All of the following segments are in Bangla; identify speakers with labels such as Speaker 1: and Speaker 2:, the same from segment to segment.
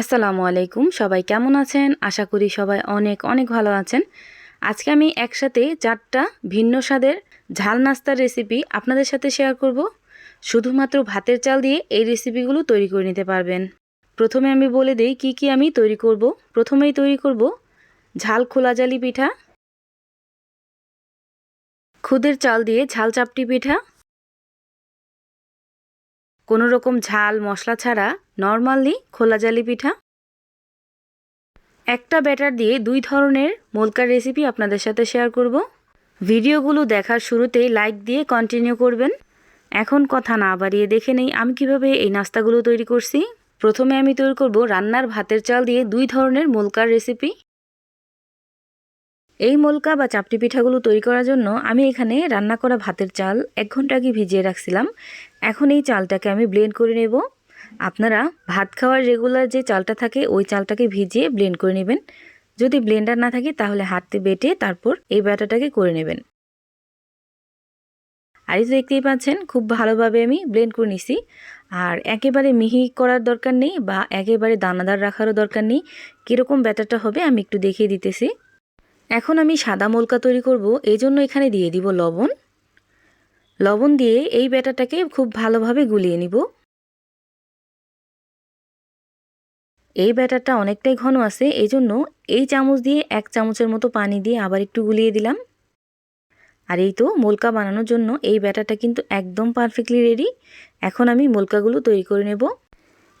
Speaker 1: আসসালামু আলাইকুম, সবাই কেমন আছেন? আশা করি সবাই অনেক অনেক ভালো আছেন। আজকে আমি একসাথে চারটা ভিন্ন স্বাদের ঝাল নাস্তার রেসিপি আপনাদের সাথে শেয়ার করব। শুধুমাত্র ভাতের চাল দিয়ে এই রেসিপিগুলো তৈরি করে নিতে পারবেন। প্রথমে আমি বলে দিই কি কি আমি তৈরি করব। প্রথমেই তৈরি করব ঝাল খোলা জালি পিঠা, খুদের চাল দিয়ে ঝাল চাপটি পিঠা কোনো রকম ঝাল মশলা ছাড়া নর্মালি খোলা জালি পিঠা। একটা ব্যাটার দিয়ে দুই ধরনের মোলকার রেসিপি আপনাদের সাথে শেয়ার করব। ভিডিওগুলো দেখার শুরুতেই লাইক দিয়ে কন্টিনিউ করবেন। এখন কথা না বাড়িয়ে দেখে নেই আমি কীভাবে এই নাস্তাগুলো তৈরি করছি। প্রথমে আমি তৈরি করব রান্নার ভাতের চাল দিয়ে দুই ধরনের মোলকার রেসিপি। এই মোলকা বা চাপটি পিঠাগুলো তৈরি করার জন্য আমি এখানে রান্না করা ভাতের চাল এক ঘণ্টা আগে ভিজিয়ে রাখছিলাম। এখন এই চালটাকে আমি ব্লেন্ড করে নেব। আপনারা ভাত খাওয়ার রেগুলার যে চালটা থাকে, ওই চালটাকে ভিজিয়ে ব্লেন্ড করে নেবেন। যদি ব্লেন্ডার না থাকে, তাহলে হাতে বেটে তারপর এই ব্যাটাটাকে করে নেবেন। আর এই তো দেখতেই পাচ্ছেন, খুব ভালোভাবে আমি ব্লেন্ড করে নিছি। আর একেবারে মিহি করার দরকার নেই বা একেবারে দানাদার রাখারও দরকার নেই। কীরকম ব্যাটারটা হবে আমি একটু দেখিয়ে দিতেছি। এখন আমি সাদা মোলকা তৈরি করব এই জন্য এখানে দিয়ে দিব লবণ। লবণ দিয়ে এই ব্যাটাটাকে খুব ভালোভাবে গুলিয়ে নিব। এই ব্যাটারটা অনেকটাই ঘন আছে এই জন্য এই চামচ দিয়ে এক চামচের মতো পানি দিয়ে আবার একটু গুলিয়ে দিলাম। আর এই তো মোলকা বানানোর জন্য এই ব্যাটারটা কিন্তু একদম পারফেক্টলি রেডি এখন আমি মোলকাগুলো তৈরি করে নেব।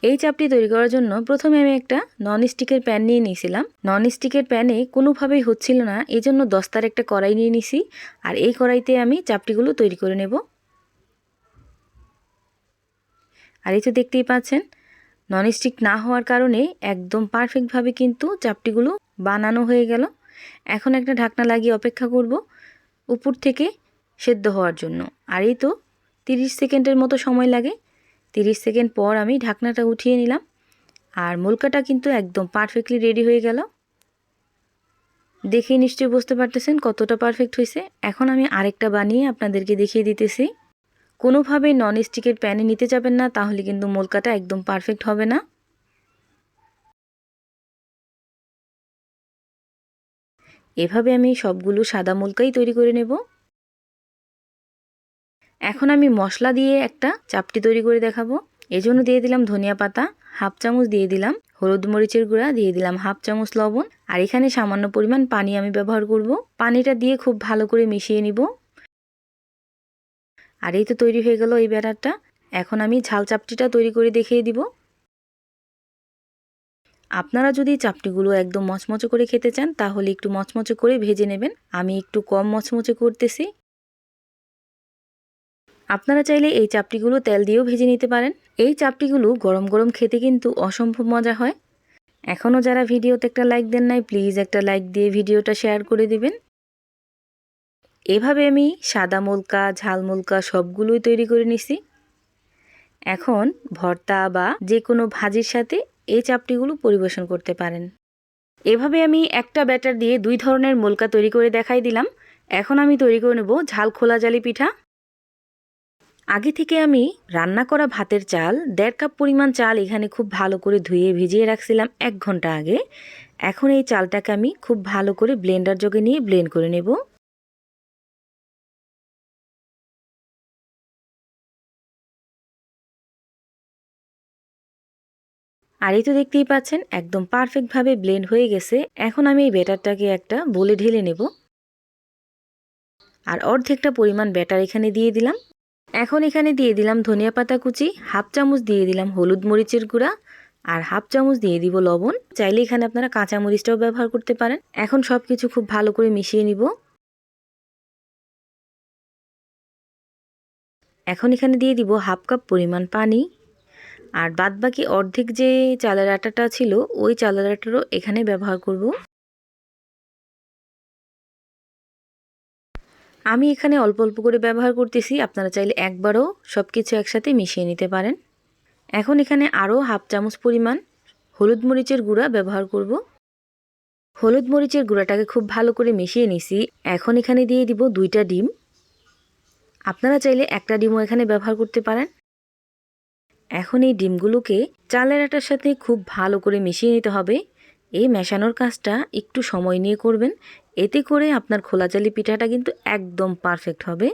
Speaker 1: এই চাপটি তৈরি করার জন্য প্রথমে আমি একটা নন স্টিকের প্যান নিয়ে নিয়েছিলাম। নন স্টিকের প্যানে কোনোভাবেই হচ্ছিল না এই জন্য দস্তার একটা কড়াই নিয়ে নিছি আর এই কড়াইতে আমি চাপটিগুলো তৈরি করে নেব। আর এই তো দেখতেই পাচ্ছেন নন স্টিক না হওয়ার কারণে একদম পারফেক্টভাবে কিন্তু চাপটিগুলো বানানো হয়ে গেল। এখন একটা ঢাকনা লাগিয়ে অপেক্ষা করব উপর থেকে সেদ্ধ হওয়ার জন্য। আর এই তো তিরিশ সেকেন্ডের মতো সময় লাগে। তিরিশ সেকেন্ড পর আমি ঢাকনাটা উঠিয়ে নিলাম। আর মুলকাটা কিন্তু একদম পারফেক্টলি রেডি হয়ে গেল। দেখেই নিশ্চয়ই বুঝতে পারতেছেন কতটা পারফেক্ট হয়েছে। এখন আমি আরেকটা বানিয়ে আপনাদেরকে দেখিয়ে দিতেছি। কোনোভাবে নন স্টিকের প্যানে নিতে যাবেন না, তাহলে কিন্তু মোলকাটা একদম পারফেক্ট হবে না। এভাবে আমি সবগুলো সাদা মোলকাই তৈরি করে নেব। এখন আমি মশলা দিয়ে একটা চাপটি তৈরি করে দেখাবো। এজন্য দিয়ে দিলাম ধনিয়া পাতা, হাফ চামচ দিয়ে দিলাম হলুদ মরিচের গুঁড়া, দিয়ে দিলাম হাফ চামচ লবণ। আর এখানে সামান্য পরিমাণ পানি আমি ব্যবহার করব। পানিটা দিয়ে খুব ভালো করে মিশিয়ে নিব। আর এই তো তৈরি হয়ে গেল এই ব্যাটারটা। এখন আমি ঝাল চাপটিটা তৈরি করে দেখিয়ে দিব। আপনারা যদি চাপটিগুলো একদম মচমচে করে খেতে চান, তাহলে একটু মচমচে করে ভেজে নেবেন। আমি একটু কম মচমচে করতেছি। আপনারা চাইলে এই চাপটিগুলো তেল দিয়েও ভেজে নিতে পারেন। এই চাপটিগুলো গরম গরম খেতে কিন্তু অসম্ভব মজা হয়। এখনও যারা ভিডিওতে একটা লাইক দেন নাই প্লিজ একটা লাইক দিয়ে ভিডিওটা শেয়ার করে দিবেন। এভাবে আমি সাদা মোলকা, ঝাল মোলকা সবগুলোই তৈরি করে নিছি। এখন ভর্তা বা যে কোনো ভাজির সাথে এই চাপটিগুলো পরিবেশন করতে পারেন। এভাবে আমি একটা ব্যাটার দিয়ে দুই ধরনের মোলকা তৈরি করে দেখাই দিলাম। এখন আমি তৈরি করে নেব ঝাল খোলা জালি পিঠা। আগে থেকে আমি রান্না করা ভাতের চাল, দেড় কাপ পরিমাণ চাল এখানে খুব ভালো করে ধুয়ে ভিজিয়ে রাখছিলাম এক ঘণ্টা আগে। এখন এই চালটাকে আমি খুব ভালো করে ব্লেন্ডার যোগে নিয়ে ব্লেন্ড করে নেব। আর এই তো দেখতেই পাচ্ছেন, একদম পারফেক্টভাবে ব্লেন্ড হয়ে গেছে। এখন আমি এই ব্যাটারটাকে একটা বলে ঢেলে নেব। আর অর্ধেকটা পরিমাণ ব্যাটার এখানে দিয়ে দিলাম। এখন এখানে দিয়ে দিলাম ধনিয়া পাতা কুচি, হাফ চামচ দিয়ে দিলাম হলুদ মরিচের গুঁড়া আর হাফ চামচ দিয়ে দিব লবণ। চাইলে এখানে আপনারা কাঁচা মরিচটাও ব্যবহার করতে পারেন। এখন সব কিছু খুব ভালো করে মিশিয়ে নিব। এখন এখানে দিয়ে দিব হাফ কাপ পরিমাণ পানি। আর বাদ বাকি অর্ধেক যে চালের আটাটা ছিল, ওই চালের আটারও এখানে ব্যবহার করব। আমি এখানে অল্প অল্প করে ব্যবহার করতেছি। আপনারা চাইলে একবারও সব কিছু একসাথে মিশিয়ে নিতে পারেন। এখন এখানে আরও হাফ চামচ পরিমাণ হলুদ মরিচের গুঁড়া ব্যবহার করব। হলুদ মরিচের গুঁড়াটাকে খুব ভালো করে মিশিয়ে নিছি। এখন এখানে দিয়ে দিব দুইটা ডিম। আপনারা চাইলে একটা ডিমও এখানে ব্যবহার করতে পারেন। এখন এই ডিমগুলোকে চালের আটার সাথে খুব ভালো করে মিশিয়ে নিতে হবে। এই মেশানোর কাজটা একটু সময় নিয়ে করবেন। এতে করে আপনার খোলা চালি পিঠাটা কিন্তু একদম পারফেক্ট হবে।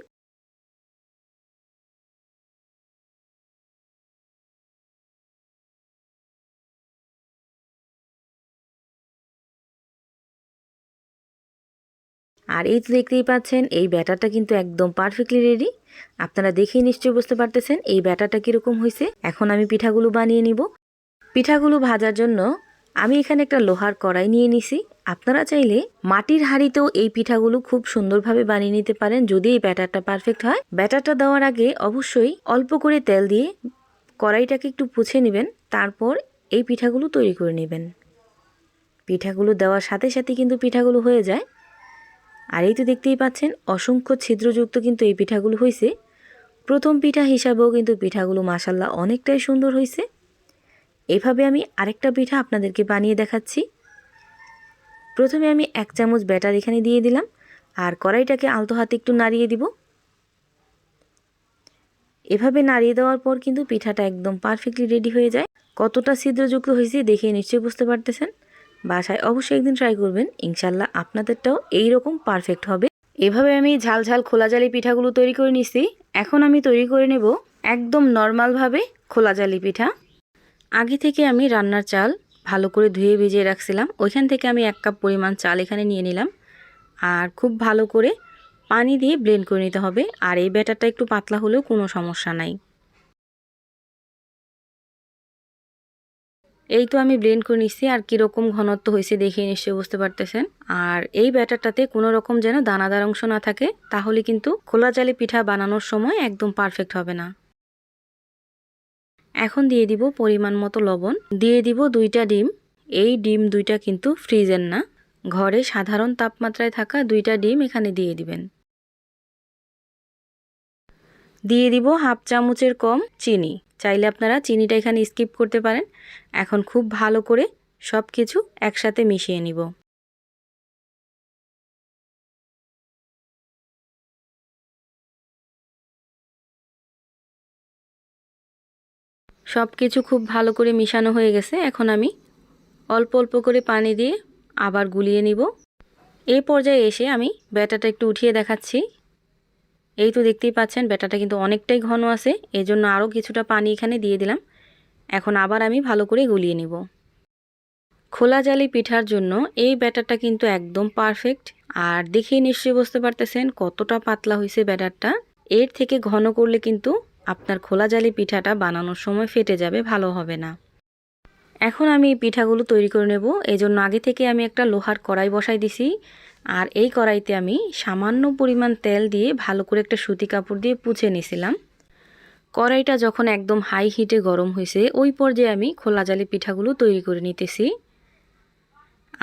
Speaker 1: আর এই তো দেখতেই পাচ্ছেন, এই ব্যাটারটা কিন্তু একদম পারফেক্টলি রেডি আপনারা দেখেই নিশ্চয়ই বুঝতে পারতেছেন এই ব্যাটারটা কীরকম হয়েছে এখন আমি পিঠাগুলো বানিয়ে নিব। পিঠাগুলো ভাজার জন্য আমি এখানে একটা লোহার কড়াই নিয়ে নিছি। আপনারা চাইলে মাটির হাঁড়িতেও এই পিঠাগুলো খুব সুন্দরভাবে বানিয়ে নিতে পারেন, যদি এই ব্যাটারটা পারফেক্ট হয়। ব্যাটারটা দেওয়ার আগে অবশ্যই অল্প করে তেল দিয়ে কড়াইটাকে একটু পুছে নেবেন, তারপর এই পিঠাগুলো তৈরি করে নেবেন। পিঠাগুলো দেওয়ার সাথে সাথে কিন্তু পিঠাগুলো হয়ে যায়। আর এই তো দেখতেই পাচ্ছেন, অসংখ্য ছিদ্রযুক্ত কিন্তু এই পিঠাগুলো হয়েছে প্রথম পিঠা হিসাবেও কিন্তু পিঠাগুলো মাসাল্লাহ অনেকটাই সুন্দর হয়েছে এভাবে আমি আরেকটা পিঠা আপনাদেরকে বানিয়ে দেখাচ্ছি। প্রথমে আমি এক চামচ ব্যাটার এখানে দিয়ে দিলাম, আর কড়াইটাকে আলতো হাতে একটু নাড়িয়ে দিব। এভাবে নাড়িয়ে দেওয়ার পর কিন্তু পিঠাটা একদম পারফেক্টলি রেডি হয়ে যায়। কতটা ছিদ্রযুক্ত হয়েছে দেখে নিশ্চয়ই বুঝতে পারতেছেন? বাসায় অবশ্যই একদিন ট্রাই করবেন, ইনশাল্লাহ আপনাদেরটাও এই রকম পারফেক্ট হবে। এভাবে আমি ঝাল ঝাল খোলা জালি পিঠাগুলো তৈরি করে নিছি। এখন আমি তৈরি করে নেব একদম নর্মালভাবে খোলা জালি পিঠা। আগে থেকে আমি রান্নার চাল ভালো করে ধুয়ে ভিজিয়ে রাখছিলাম। ওইখান থেকে আমি এক কাপ পরিমাণ চাল এখানে নিয়ে নিলাম। আর খুব ভালো করে পানি দিয়ে ব্লেন্ড করে নিতে হবে। আর এই ব্যাটারটা একটু পাতলা হলেও কোনো সমস্যা নাই। এই তো আমি ব্লেন্ড করে নিচ্ছি আর কীরকম ঘনত্ব হয়েছে দেখে নিশ্চয়ই বুঝতে পারতেছেন। আর এই ব্যাটারটাতে কোনো রকম যেন দানাদার অংশ না থাকে, তাহলে কিন্তু খোলা জালে পিঠা বানানোর সময় একদম পারফেক্ট হবে না। এখন দিয়ে দিব পরিমাণ মতো লবণ। দিয়ে দিব দুইটা ডিম। এই ডিম দুইটা কিন্তু ফ্রিজের না। ঘরে সাধারণ তাপমাত্রায় থাকা দুইটা ডিম এখানে দিয়ে দিবেন। দিয়ে দিব হাফ চামচের কম চিনি। চাইলে আপনারা চিনিটা এখানে স্কিপ করতে পারেন। এখন খুব ভালো করে সব কিছু একসাথে মিশিয়ে নিব। সব কিছু খুব ভালো করে মিশানো হয়ে গেছে। এখন আমি অল্প অল্প করে পানি দিয়ে আবার গুলিয়ে নিব। এই পর্যায়ে এসে আমি ব্যাটাটা একটু উঠিয়ে দেখাচ্ছি। এই তো দেখতেই পাচ্ছেন, ব্যাটাটা কিন্তু অনেকটাই ঘন আছে। এই জন্য আরও কিছুটা পানি এখানে দিয়ে দিলাম। এখন আবার আমি ভালো করে গুলিয়ে নিব। খোলা জালি পিঠার জন্য এই ব্যাটারটা কিন্তু একদম পারফেক্ট। আর দেখেই নিশ্চয়ই বুঝতে পারতেছেন কতটা পাতলা হয়েছে ব্যাটারটা। এর থেকে ঘন করলে কিন্তু আপনার খোলা জালি পিঠাটা বানানোর সময় ফেটে যাবে, ভালো হবে না। এখন আমি পিঠাগুলো তৈরি করে নেব। এই জন্য আগে থেকে আমি একটা লোহার কড়াই বসাই দিছি। আর এই কড়াইতে আমি সামান্য পরিমাণ তেল দিয়ে ভালো করে একটা সুতি কাপড় দিয়ে পুছে নিছিলাম। কড়াইটা যখন একদম হাই হিটে গরম হয়েছে, ওই পর্যায়ে আমি খোলা জালি পিঠাগুলো তৈরি করে নিতেছি।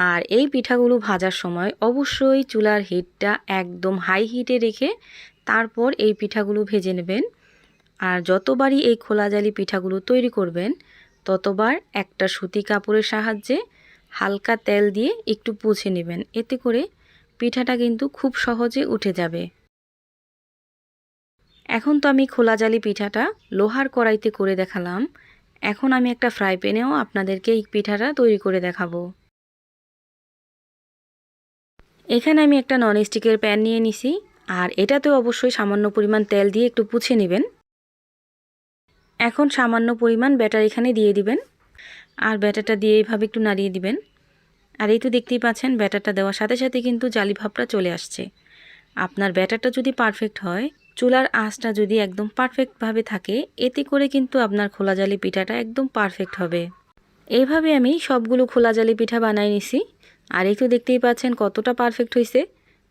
Speaker 1: আর এই পিঠাগুলো ভাজার সময় অবশ্যই চুলার হিটটা একদম হাই হিটে রেখে তারপর এই পিঠাগুলো ভেজে নেবেন। আর যতবারই এই খোলা জালি পিঠাগুলো তৈরি করবেন, ততবার একটা সুতি কাপড়ের সাহায্যে হালকা তেল দিয়ে একটু পুছে নেবেন। এতে করে পিঠাটা কিন্তু খুব সহজে উঠে যাবে। এখন তো আমি খোলা জালি পিঠাটা লোহার কড়াইতে করে দেখালাম। এখন আমি একটা ফ্রাই প্যানেও আপনাদেরকে এই পিঠাটা তৈরি করে দেখাবো। এখানে আমি একটা ননস্টিকের প্যান নিয়ে নিছি। আর এটাতেও অবশ্যই সামান্য পরিমাণ তেল দিয়ে একটু পুছে নেবেন। এখন সামান্য পরিমাণ ব্যাটার এখানে দিয়ে দিবেন। আর ব্যাটারটা দিয়ে এইভাবে একটু নাড়িয়ে দিবেন। আর এই তো দেখতেই পাচ্ছেন, ব্যাটারটা দেওয়ার সাথে সাথে কিন্তু জালি ভাবটা চলে আসছে। আপনার ব্যাটারটা যদি পারফেক্ট হয়, চুলার আঁচটা যদি একদম পারফেক্টভাবে থাকে, এতে করে কিন্তু আপনার খোলা জালি পিঠাটা একদম পারফেক্ট হবে। এইভাবে আমি সবগুলো খোলা জালি পিঠা বানাই নিছি। আর তো দেখতেই পাচ্ছেন কতটা পারফেক্ট হয়েছে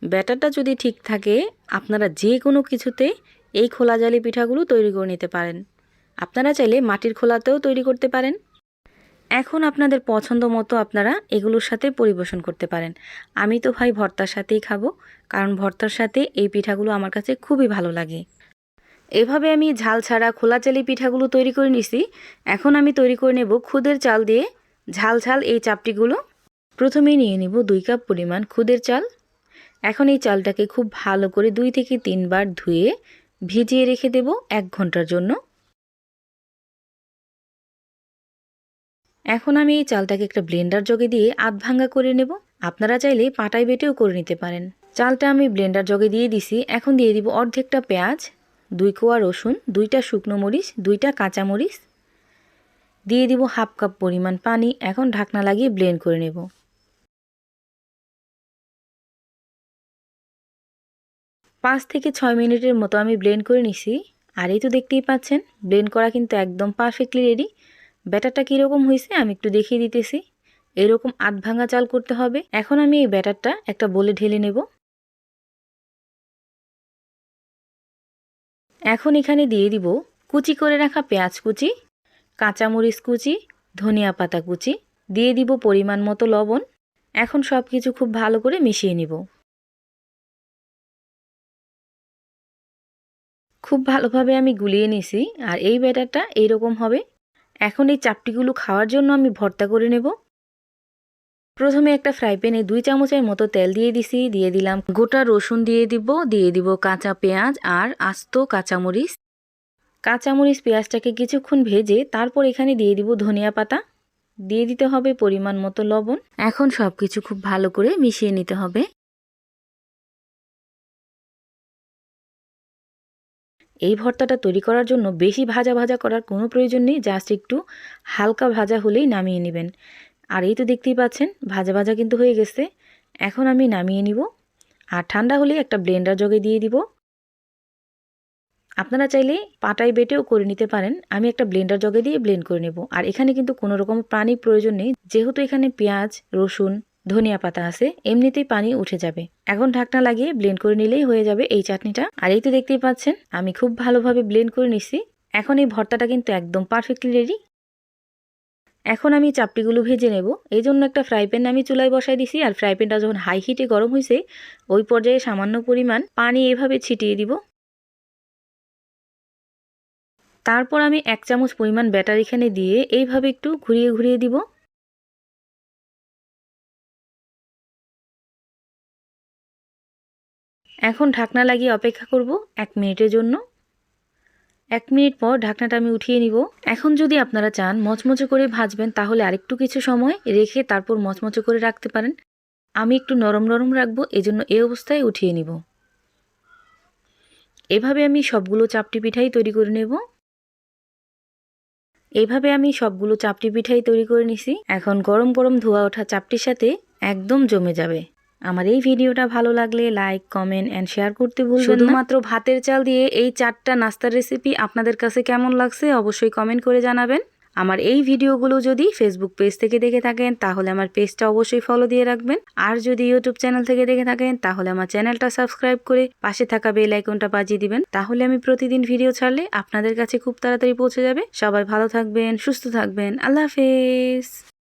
Speaker 1: ব্যাটারটা যদি ঠিক থাকে, আপনারা যে কোনো কিছুতে এই খোলা জালি পিঠাগুলো তৈরি করে নিতে পারেন। আপনারা চাইলে মাটির খোলাতেও তৈরি করতে পারেন। এখন আপনাদের পছন্দ মতো আপনারা এগুলোর সাথে পরিবেশন করতে পারেন। আমি তো ভাই ভর্তার সাথেই খাব, কারণ ভর্তার সাথে এই পিঠাগুলো আমার কাছে খুবই ভালো লাগে। এভাবে আমি ঝাল ছাড়া খোলা চালি পিঠাগুলো তৈরি করে নিছি। এখন আমি তৈরি করে নেব খুদের চাল দিয়ে ঝাল ঝাল এই চাপটিগুলো। প্রথমেই নিয়ে নেব দুই কাপ পরিমাণ খুদের চাল। এখন এই চালটাকে খুব ভালো করে দুই থেকে তিনবার ধুয়ে ভিজিয়ে রেখে দেব এক ঘণ্টার জন্য। এখন আমি এই চালটাকে একটা ব্লেন্ডার জগে দিয়ে আধ ভাঙ্গা করে নেব। আপনারা চাইলে পাটায় বেটেও করে নিতে পারেন। চালটা আমি ব্লেন্ডার জগে দিয়ে দিছি। এখন দিয়ে দিব অর্ধেকটা পেঁয়াজ, দুই কোয়া রসুন, দুইটা শুকনো মরিচ, দুইটা কাঁচা মরিচ। দিয়ে দিব হাফ কাপ পরিমাণ পানি। এখন ঢাকনা লাগিয়ে ব্লেন্ড করে নেব। পাঁচ থেকে ছয় মিনিটের মতো আমি ব্লেন্ড করে নিছি। আর এই তো দেখতেই পাচ্ছেন, ব্লেন্ড করা কিন্তু একদম পারফেক্টলি রেডি ব্যাটারটা কীরকম হয়েছে আমি একটু দেখিয়ে দিতেছি। এরকম আধ ভাঙা চাল করতে হবে। এখন আমি এই ব্যাটারটা একটা বলে ঢেলে নেব। এখন এখানে দিয়ে দিব কুচি করে রাখা পেঁয়াজ কুচি, কাঁচামরিচ কুচি, ধনিয়া পাতা কুচি। দিয়ে দিব পরিমাণ মতো লবণ। এখন সব কিছু খুব ভালো করে মিশিয়ে নিব। খুব ভালোভাবে আমি গুলিয়ে নিছি আর এই ব্যাটারটা এইরকম হবে এখন এই চাপটিগুলো খাওয়ার জন্য আমি ভর্তা করে নেব। প্রথমে একটা ফ্রাই প্যানে দুই চামচের মতো তেল দিয়ে দিছি, দিয়ে দিলাম গোটা রসুন দিয়ে দিব দিয়ে দিব কাঁচা পেঁয়াজ আর আস্ত কাঁচামরিচ। কাঁচামরিচ পেঁয়াজটাকে কিছুক্ষণ ভেজে তারপর এখানে দিয়ে দিব ধনিয়া পাতা। দিয়ে দিতে হবে পরিমাণ মতো লবণ। এখন সব কিছু খুব ভালো করে মিশিয়ে নিতে হবে। এই ভর্তাটা তৈরি করার জন্য বেশি ভাজা ভাজা করার কোনো প্রয়োজন নেই জাস্ট একটু হালকা ভাজা হলেই নামিয়ে নেবেন। আর এই তো দেখতেই পাচ্ছেন, ভাজা ভাজা কিন্তু হয়ে গেছে। এখন আমি নামিয়ে নিব। আর ঠান্ডা হলে একটা ব্লেন্ডার জগে দিয়ে দিব। আপনারা চাইলে পাটায় বেটেও করে নিতে পারেন। আমি একটা ব্লেন্ডার জগে দিয়ে ব্লেন্ড করে নেব। আর এখানে কিন্তু কোনো রকম পানি প্রয়োজন নেই। যেহেতু এখানে পেঁয়াজ, রসুন ধনিয়া পাতা আছে, এমনিতেই পানি উঠে যাবে। এখন ঢাকনা লাগিয়ে ব্লেন্ড করে নিলেই হয়ে যাবে এই চাটনিটা। আর এই তো দেখতেই পাচ্ছেন, আমি খুব ভালোভাবে ব্লেন্ড করে নিছি। এখন এই ভর্তাটা কিন্তু একদম পারফেক্টলি রেডি এখন আমি চাপটিগুলো ভেজে নেব। এই জন্য একটা ফ্রাই প্যান আমি চুলায় বসাই দিছি, আর ফ্রাই প্যানটা যখন হাই হিটে গরম হয়েছে ওই পর্যায়ে সামান্য পরিমাণ পানি এভাবে ছিটিয়ে দিব। তারপর আমি এক চামচ পরিমাণ ব্যাটার এখানে দিয়ে এইভাবে একটু ঘুরিয়ে ঘুরিয়ে দিব। এখন ঢাকনা লাগিয়ে অপেক্ষা করব এক মিনিটের জন্য। এক মিনিট পর ঢাকনাটা আমি উঠিয়ে নিব। এখন যদি আপনারা চান মচমচে করে ভাজবেন, তাহলে আরেকটু কিছু সময় রেখে তারপর মচমচে করে রাখতে পারেন। আমি একটু নরম নরম রাখব, এজন্য এই অবস্থায় উঠিয়ে নিব। এভাবে আমি সবগুলো চাপটি পিঠাই তৈরি করে নেব। এইভাবে আমি সবগুলো চাপটি পিঠাই তৈরি করে নিছি। এখন গরম গরম ধোয়া ওঠা চাপটির সাথে একদম জমে যাবে। আমার এই ভিডিওটা ভালো লাগলে লাইক কমেন্ট অ্যান্ড শেয়ার করতে ভুলবেন শুধুমাত্র ভাতের চাল দিয়ে এই চারটা নাস্তার রেসিপি আপনাদের কাছে কেমন লাগছে অবশ্যই কমেন্ট করে জানাবেন। আমার এই ভিডিওগুলো যদি ফেসবুক পেজ থেকে দেখে থাকেন, তাহলে আমার পেজটা অবশ্যই ফলো দিয়ে রাখবেন। আর যদি ইউটিউব চ্যানেল থেকে দেখে থাকেন, তাহলে আমার চ্যানেলটা সাবস্ক্রাইব করে পাশে থাকা বেল আইকনটা বাজিয়ে দিবেন। তাহলে আমি প্রতিদিন ভিডিও ছাড়লে আপনাদের কাছে খুব তাড়াতাড়ি পৌঁছে যাবে। সবাই ভালো থাকবেন, সুস্থ থাকবেন। আল্লাহ হাফেজ।